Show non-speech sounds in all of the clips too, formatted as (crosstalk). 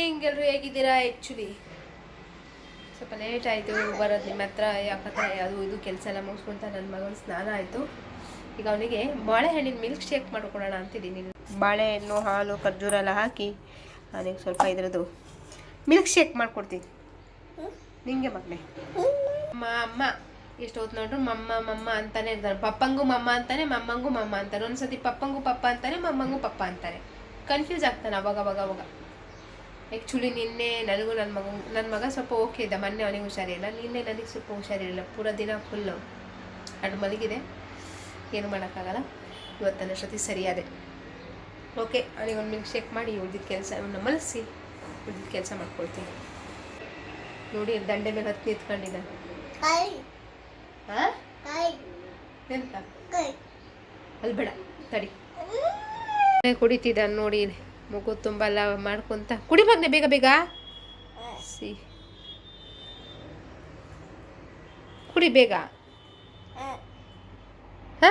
Morning ಎಲ್ಲರೂ ಹೇಗಿದ್ದೀರಾ actually ಸ್ವಲ್ಪ ಲೇಟ್ ಆಯಿತು ಬರೋದು ನಿಮ್ಮ ಹತ್ರ ಯಾಕಂದರೆ ಅದು ಇದು ಕೆಲಸ ಎಲ್ಲ ಮುಗಿಸ್ಕೊಂತ ನನ್ನ ಮಗನ ಸ್ನಾನ ಆಯಿತು. ಈಗ ಅವನಿಗೆ ಬಾಳೆಹಣ್ಣಿನ ಮಿಲ್ಕ್ ಶೇಕ್ ಮಾಡ್ಕೊಡೋಣ ಅಂತಿದ್ದೀನಿ. ಬಾಳೆಹಣ್ಣು ಹಾಲು ಖರ್ಜೂರ ಎಲ್ಲ ಹಾಕಿ ಅವನಿಗೆ ಸ್ವಲ್ಪ ಇದ್ರದ್ದು ಮಿಲ್ಕ್ ಶೇಕ್ ಮಾಡ್ಕೊಡ್ತೀನಿ. ನಿಂಗೆ ಮಗನೇ? ಅಮ್ಮ ಅಮ್ಮ. ಎಷ್ಟು ಹೊತ್ತು ನೋಡ್ರು? ಮಮ್ಮ ಮಮ್ಮ ಅಂತಾನೆ ಇರ್ತಾರೆ. ಪಪ್ಪಂಗೂ ಮಮ್ಮ ಅಂತಾನೆ ಮಮ್ಮಂಗೂ ಮಮ್ಮ ಅಂತಾರೆ. ಒಂದ್ಸತಿ ಪಪ್ಪಂಗು ಪಪ್ಪ ಅಂತಾನೆ ಮಮ್ಮಂಗೂ ಪಪ್ಪ ಅಂತಾರೆ. ಕನ್ಫ್ಯೂಸ್ ಆಗ್ತಾನೆ ಅವಾಗ ಅವಾಗ ಅವಾಗ. ಆ್ಯಕ್ಚುಲಿ ನಿನ್ನೆ ನನಗೂ ನನ್ನ ಮಗ ನನ್ನ ಮಗ ಸ್ವಲ್ಪ ಓಕೆ ಇದ್ದ. ಮೊನ್ನೆ ಅವನಿಗೆ ಹುಷಾರಿಲ್ಲ. ನಿನ್ನೆ ನನಗೆ ಸ್ವಲ್ಪ ಹುಷಾರಿರಲಿಲ್ಲ. ಪೂರ ದಿನ ಫುಲ್ಲು ಅದು ಮಲಗಿದೆ. ಏನು ಮಾಡೋಕ್ಕಾಗಲ್ಲ. ಇವತ್ತು ಶ್ರತಿ ಸರಿಯಾದೆ. ಓಕೆ ಅವನಿಗೆ ಒಂದು ಮಿಲ್ಕ್ ಶೇಕ್ ಮಾಡಿ ಉಳಿದಿದ್ದ ಕೆಲಸ ಅವನ್ನ ಮಲಸಿ ಉಳಿದಿದ್ದ ಕೆಲಸ ಮಾಡ್ಕೊಳ್ತೀನಿ. ನೋಡಿ ದಂಡೆ ಮೇಲೆ ಹತ್ತಿ ನಿಂತ್ಕೊಂಡಿದ್ದ ಹಾಂ ಎಂತ? ಅಲ್ಲಿ ಬೇಡ ತಡಿ. ಕುಡಿತಿದ್ದ ನೋಡಿ. ಮಗು ತುಂಬ ಎಲ್ಲ ಮಾಡ್ಕೊಂತ. ಕುಡಿ ಬಂದೆ ಬೇಗ ಬೇಗ. ಸಿ. ಕುಡಿ, ಬೇಗ. ಹಾ?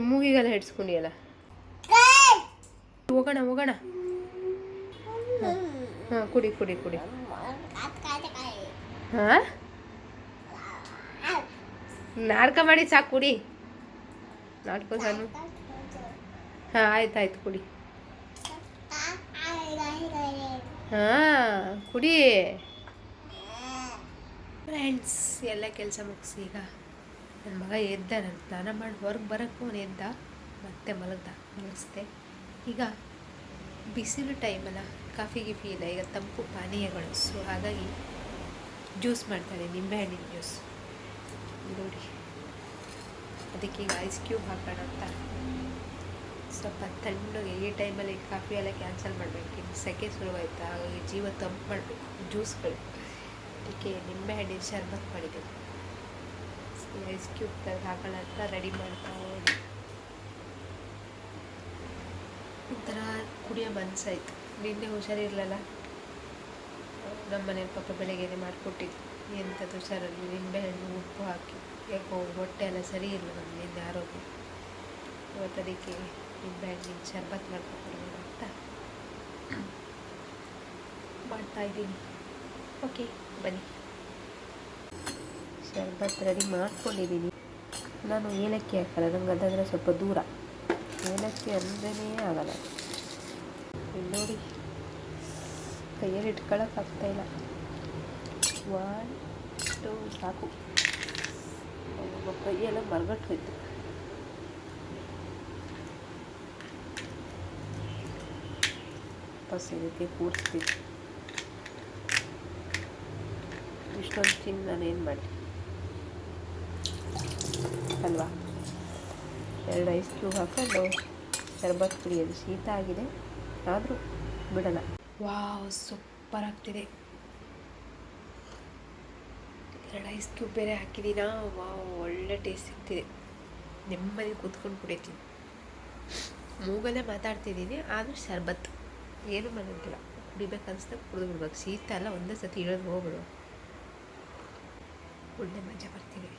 ಮೂಗಿಗೆಲ್ಲ ಹಿಡ್ಸ್ಕೊಂಡಿಯಲ್ಲ? ಹೋಗೋಣ ಹೋಗೋಣ. ಹಾಂ ಕುಡಿ ಕುಡಿ ಕುಡಿ. ಹಾಂ? ನಾಟಕ ಮಾಡಿ ಸಾಕು, ಕುಡಿ. ನಾಟಕ ಹಾಂ, ಆಯ್ತು ಆಯ್ತು, ಕುಡಿ. ಹಾಂ, ಕುಡಿ. ಫ್ರೆಂಡ್ಸ್ ಎಲ್ಲ ಕೆಲಸ ಮುಗಿಸಿ ಈಗ. ನನ್ನ ಮಗ ಎದ್ದ, ನಾನು ಸ್ನಾನ ಮಾಡಿ ಹೊರಗೆ ಬರೋಕ್ಕೂ ಅವನು ಎದ್ದ, ಮತ್ತೆ ಮಲಗ್ದ ಮಲಗಿಸ್ದೆ ಈಗ ಬಿಸಿಲು ಟೈಮಲ್ಲ ಕಾಫಿ ಗಿಫಿ ಇಲ್ಲ, ಈಗ ತಂಪು ಪಾನೀಯಗಳು. ಸೊ ಹಾಗಾಗಿ ಜ್ಯೂಸ್ ಮಾಡ್ತಾರೆ ನಿಂಬೆಹಣ್ಣಿನ ಜ್ಯೂಸ್ ನೋಡಿ, ಅದಕ್ಕೆ ಈಗ ಐಸ್ ಕ್ಯೂಬ್ ಹಾಕೋಣ ಅಂತ. ಸ್ವಲ್ಪ ತಣ್ಣಗೆ ಈ ಟೈಮಲ್ಲಿ ಕಾಫಿ ಎಲ್ಲ ಕ್ಯಾನ್ಸಲ್ ಮಾಡಬೇಕು. ಇನ್ನು ಸೆಕೆ ಶುರುವಾಯಿತು? ಹಾಗಾಗಿ ಜೀವ ತಂಪು ಮಾಡಬೇಕು. ಜ್ಯೂಸ್ಗಳು ಅದಕ್ಕೆ ನಿಂಬೆಹಣ್ಣಿನ ಶರ್ಬತ್ ಮಾಡಿದ್ದೀನಿ ಐಸ್ ಕ್ಯೂಬ್ ತೆಗೆದು ಹಾಕೋಣ ಅಂತ ರೆಡಿ ಮಾಡ್ತಾ ಹೋಗಿ ಒಂಥರ ಕುಡಿಯೋ ಮನಸ್ಸಾಯ್ತು ನಿನ್ನೆ ಹುಷಾರಿರಲಿಲ್ಲ? ನಮ್ಮ ಮನೇಲಿ ಪಾಪ ಬೆಳಗ್ಗೆನೆ ಮಾಡಿಕೊಟ್ಟಿದ್ದು ಎಂಥದ್ದು ಹುಷಾರಲ್ಲಿ ನಿಂಬೆಹಣ್ಣು ಉಪ್ಪು ಹಾಕಿ. ಯಾಕೋ ಹೊಟ್ಟೆ ಎಲ್ಲ ಸರಿ ಇಲ್ಲ ನಿನ್ನೆ ಆರೋಗ್ಯ. ಇವತ್ತು ಅದಕ್ಕೆ ನಿಂಬೆಹಣ್ಣಿನ ಶರ್ಬತ್ ಮಾಡ್ಕೊಡ್ಬೋಣ ಅಂತ ಮಾಡ್ತಾ ಇದ್ದೀನಿ. ಓಕೆ, ಬನ್ನಿ. ಶರ್ಬತ್ ರೆಡಿ ಮಾಡ್ಕೊಂಡಿದ್ದೀನಿ. ನಾನು ಏಲಕ್ಕಿ ಹಾಕಲ್ಲ, ನಂಗೆ ಅದಂದರೆ ಸ್ವಲ್ಪ ದೂರ. ಏಲಕ್ಕಿ ಅಂದ್ರೇ ಆಗಲ್ಲ. ನೋಡಿ, ಕೈಯಲ್ಲಿ ಇಟ್ಕೊಳ್ಳೋಕ್ಕಾಗ್ತಾ ಇಲ್ಲ. ಒನ್ ಟು ಸಾಕು. ಕೈಯೆಲ್ಲ ಮರಗಟ್ಟು ವಾಪಸ್ ಇದಕ್ಕೆ ಕೂಡಿಸ್ಬೇಕು ಇಷ್ಟೊಂದು ನಾನು ಏನು ಮಾಡಿ ಅಲ್ವಾ? ಎರಡು ಐಸ್ ಕ್ಯೂಬ್ ಹಾಕೊಂಡು ಶರ್ಬತ್ ಕುಡಿಯೋದು ಶೀತ ಆಗಿದೆ. ಆದರೂ ಬಿಡಲ್ಲ. ವಾವ್, ಸೂಪರ್ ಆಗ್ತಿದೆ. ಎರಡು ಐಸ್ ಕ್ಯೂಬ್ ಬೇರೆ ಹಾಕಿದ್ದೀನಾ ವಾವ್, ಒಳ್ಳೆ ಟೇಸ್ಟ್ ಸಿಗ್ತಿದೆ. ನೆಮ್ಮದಿ ಕೂತ್ಕೊಂಡು ಕುಡಿತೀನಿ. ಮೂಗಲ್ಲೇ ಮಾತಾಡ್ತಿದ್ದೀನಿ ಆದರೂ ಶರ್ಬತ್. ಏನು ಮಾಡೋಂಗಿಲ್ಲ ಕುಡಿಬೇಕನ್ಸ್ದಾಗ ಕುಡಿದು ಬಿಡ್ಬೇಕು. ಶೀತ ಎಲ್ಲ ಒಂದೇ ಸತಿ ಇಳಿದು ಹೋಗ್ಬಿಡು. ಒಳ್ಳೆ ಮಜಾ ಬರ್ತೀವಿ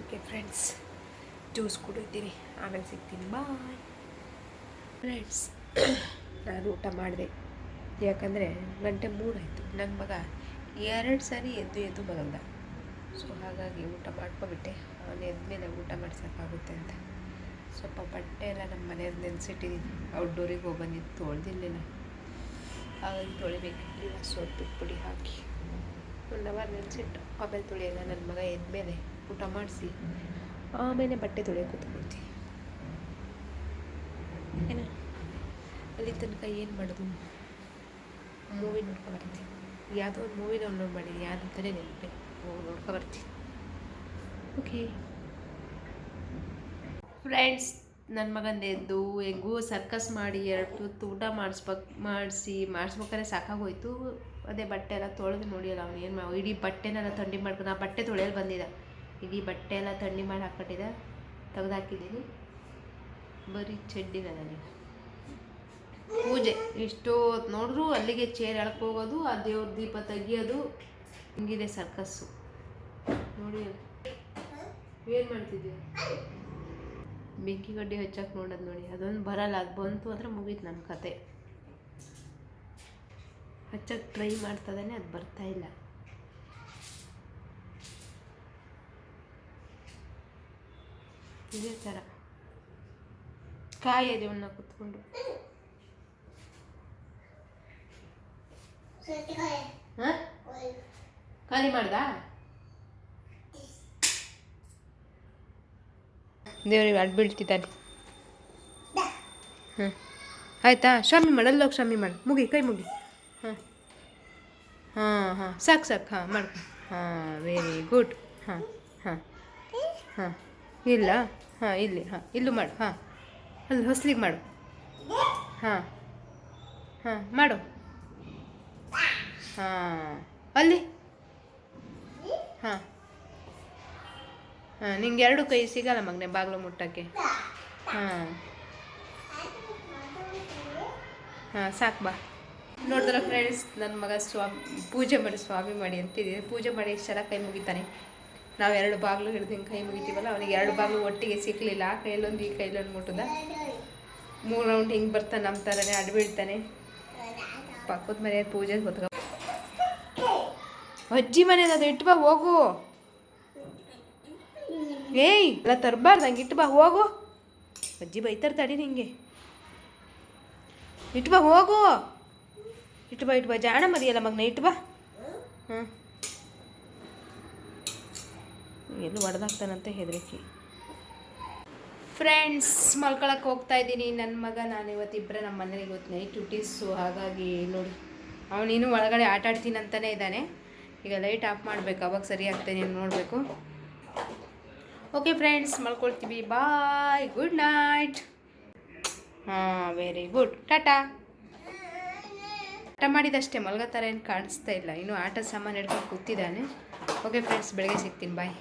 ಓಕೆ ಫ್ರೆಂಡ್ಸ್ ಜ್ಯೂಸ್ ಕುಡಿತೀನಿ. ಆಮೇಲೆ ಸಿಗ್ತೀನಿ. ಬಾಯ್ ಫ್ರೆಂಡ್ಸ್ (coughs) ನಾನು ಊಟ ಮಾಡಿದೆ. ಯಾಕಂದರೆ ಗಂಟೆ ಮೂರಾಯಿತು ನನ್ನ ಮಗ ಎರಡು ಸಾರಿ ಎದ್ದು ಎದ್ದು ಮಲಗ್ದ ಸೊ ಹಾಗಾಗಿ ಊಟ ಮಾಡ್ಕೊಬಿಟ್ಟೆ ಅವನು ಎದ್ಮೇಲೆ ಊಟ ಮಾಡ್ಸೋಕ್ಕಾಗುತ್ತೆ ಅಂತ. ಸ್ವಲ್ಪ ಬಟ್ಟೆ ಎಲ್ಲ ನಮ್ಮ ಮನೆಯವ್ರು ನೆನೆಸಿಟ್ಟಿದ್ದೀನಿ ಔಟ್ಡೋರಿಗೆ ಹೋಗಿ ಬಂದಿದ್ದು ತೊಳೆದಿರಲಿಲ್ಲ. ಹಾಗಾಗಿ ತೊಳಿಬೇಕಿಲ್ಲ ಸೋಪು ಪುಡಿ ಹಾಕಿ. ಒನ್ ಅವರ್ ನೆನೆಸಿಟ್ಟು ಆಮೇಲೆ ತೊಳೆಯಲ್ಲ ನನ್ನ ಮಗ ಎದ್ಮೇಲೆ ಊಟ ಮಾಡಿಸಿ. ಆಮೇಲೆ ಬಟ್ಟೆ ತೊಳೆಯೋಕೆ ಕೂತ್ಕೊಳ್ತೀನಿ. ಏನ? ಅಲ್ಲಿ ತನಕ ಏನು ಮಾಡೋದು? ಮೂವಿ ನೋಡ್ಕೊ ಬರ್ತೀನಿ. ಯಾವುದೋ ಒಂದು ಮೂವಿ ಡೌನ್ಲೋಡ್ ಮಾಡಿದ್ದೀನಿ ಯಾರು ಅಂತಲೇ ನೆನಪೇ. ಹೋಗಿ ನೋಡ್ಕೊ ಬರ್ತೀನಿ. ಓಕೆ ಫ್ರೆಂಡ್ಸ್ ನನ್ನ ಮಗಂದು ಎದ್ದು ಹೆಂಗೂ ಸರ್ಕಸ್ ಮಾಡಿ ಎರಡು ತುತ್ತು ಊಟ ಮಾಡಿಸ್ಬೇಕು, ಮಾಡಿಸಿ, ಮಾಡಿಸ್ಬೇಕಾದ್ರೆ ಸಾಕಾಗೋಯ್ತು. ಅದೇ ಬಟ್ಟೆ ಎಲ್ಲ ತೊಳೆದು ನೋಡಿಲ್ಲ ಅವ್ನು ಏನು ಮಾ, ಇಡೀ ಬಟ್ಟೆನೆಲ್ಲ ಥಂಡಿ ಮಾಡ್ಕೊಂಡು ಆ ಬಟ್ಟೆ ತೊಳೆಯಲು ಬಂದಿದ್ದ. ಇಡೀ ಬಟ್ಟೆ ಎಲ್ಲ ಥಂಡಿ ಮಾಡಿ ಹಾಕ್ಕೊಂಡಿದ್ದ ತೆಗ್ದು ಹಾಕಿದ್ದೀನಿ. ಬರೀ ಚಡ್ಡಿನ ನನಗೆ. ಪೂಜೆ, ಎಷ್ಟೋ ನೋಡಿದ್ರು ಅಲ್ಲಿಗೆ ಚೇರ್ ಹೋಗೋದು, ಆ ದೇವ್ರ ದೀಪ ತೆಗಿಯೋದು. ಹಿಂಗಿದೆ ಸರ್ಕಸ್ಸು ನೋಡಿ ಏನು ಮಾಡ್ತಿದ್ದೀವಿ ಬೆಂಕಿ ಗಡ್ಡೆ ಹಚ್ಚಕ್ಕೆ ನೋಡೋದು ನೋಡಿ ಅದೊಂದು ಬರಲ್ಲ ಅದು ಬಂತು ಅಂದರೆ ಮುಗೀತು ನಮ್ಮ ಕತೆ. ಹಚ್ಚಕ್ಕೆ ಟ್ರೈ ಮಾಡ್ತದೇ ಅದು ಬರ್ತಾ ಇಲ್ಲ. ಇದೇ ಥರ ಕಾಯಿ. ಅವನ್ನ ಕುತ್ಕೊಂಡು ಖಾಲಿ ಮಾಡ್ದಾ? ದೇವ್ರಿಗೆ ಅಡ್ ಬೀಳ್ತಿದ್ದಾನೆ. ಹ್ಞೂ ಆಯ್ತಾ? ಶಾಮಿ ಅಲ್ಲೋಗಿ ಶಾಮಿ ಮಾಡು. ಮುಗಿ ಕೈ ಮುಗಿ. ಹಾಂ. ಹಾಂ ಹಾಂ. ಸಾಕು ಸಾಕು. ಹಾಂ ಮಾಡ್ಕೊ ಹಾಂ ವೆರಿ ಗುಡ್ ಹಾಂ ಹಾಂ. ಹಾಂ. ಇಲ್ಲ? ಹಾಂ ಇಲ್ಲಿ ಹಾಂ. ಇಲ್ಲೂ ಮಾಡು ಹಾಂ. ಅಲ್ಲಿ ಹೊಸ್ಲಿಗೆ ಮಾಡು. ಹಾಂ. ಹಾಂ ಮಾಡು. ಹಾಂ. ಅಲ್ಲಿ. ಹಾಂ. ನಿಂಗೆ ಎರಡು ಕೈ ಸಿಗಲ್ಲ ಮಗನೆ, ಬಾಗಿಲು ಮುಟ್ಟಕ್ಕೆ. ಹಾಂ. ಹಾಂ, ಸಾಕು ಬಾ. ನೋಡಿದ್ರೆ ಫ್ರೆಂಡ್ಸ್ ನನ್ನ ಮಗ ಸ್ವಾಮಿ ಪೂಜೆ ಮಾಡಿ ಸ್ವಾಮಿ ಮಾಡಿ ಅಂತಿದ್ದೀನಿ ಪೂಜೆ ಮಾಡಿ ಎಷ್ಟು ಚೆನ್ನಾಗಿ ಕೈ ಮುಗಿತಾನೆ? ನಾವು ಎರಡು ಬಾಗಿಲು ಹಿಡಿದು ಹಿಂಗೆ ಕೈ ಮುಗಿತೀವಲ್ಲ, ಅವನಿಗೆ ಎರಡು ಬಾಗಿಲು ಒಟ್ಟಿಗೆ ಸಿಕ್ಕಲಿಲ್ಲ ಆ ಕೈಲೊಂದು, ಈ ಕೈಲೊಂದು ಮುಟ್ಟದ. ಮೂರು ರೌಂಡ್ ಹಿಂಗೆ ಬರ್ತಾನೆ ನಮ್ಮ ಥರನೇ ಅಡ್ಬಿಡ್ತಾನೆ. ಪಕ್ಕದ ಮನೆ ಪೂಜೆಗೆ ಹೊತ್ಕೊ ಅಜ್ಜಿ ಮನೇದು ಅದು ಇಟ್ಟು ಬಾ ಹೋಗು. ಏಯ್, ಎಲ್ಲ ತರಬಾರ್ದು, ಹಂಗೆ ಇಟ್ಟು ಬಾ, ಹೋಗು. ಅಜ್ಜಿ ಬೈತಾರೆ ತಡಿ ನಿಂಗೆ. ಇಟ್ಟು ಬಾ, ಹೋಗು. ಇಟ್ಟು ಬಾ ಇಟ್ಟು ಬಾ. ಜಾಣ ಮದಿಯಲ್ಲ ಮಗನ, ಇಟ್ಟು ಬಾ. ಹ್ಞೂ ಎಲ್ಲೂ ಒಡೆದಾಗ್ತಾನಂತ ಹೆದರಿಕೆ. ಫ್ರೆಂಡ್ಸ್ ಮಲ್ಕೊಳಕ್ಕೆ ಹೋಗ್ತಾ ಇದ್ದೀನಿ. ನನ್ನ ಮಗ ನಾನು ಇವತ್ತಿಬ್ಬರ ನಮ್ಮ ಮನೇಲಿ ಇವತ್ತು ನೈಟ್ ಡ್ಯೂಟೀಸು ಹಾಗಾಗಿ ನೋಡಿ ಅವನೇನು ಒಳಗಡೆ ಆಟ ಆಡ್ತೀನಿ ಅಂತಲೇ ಇದ್ದಾನೆ. ಈಗ ಲೈಟ್ ಆಫ್ ಮಾಡಬೇಕು, ಅವಾಗ ಸರಿ ಆಗ್ತೇನೆ ನೋಡಬೇಕು. ಓಕೆ ಫ್ರೆಂಡ್ಸ್ ಮಲ್ಕೊಳ್ತೀವಿ. ಬಾಯ್ ಗುಡ್ ನೈಟ್ ಹಾಂ ವೆರಿ ಗುಡ್ ಟಾಟಾ ಆಟ ಮಾಡಿದಷ್ಟೇ ಮಲ್ಗೋ ಥರ ಏನು ಕಾಣಿಸ್ತಾ ಇಲ್ಲ. ಇನ್ನೂ ಆಟ ಸಾಮಾನು ಹಿಡ್ಕೊಂಡು ಕೂತಿದ್ದಾನೆ. ಓಕೆ ಫ್ರೆಂಡ್ಸ್ ಬೆಳಗ್ಗೆ ಸಿಗ್ತೀನಿ. ಬಾಯ್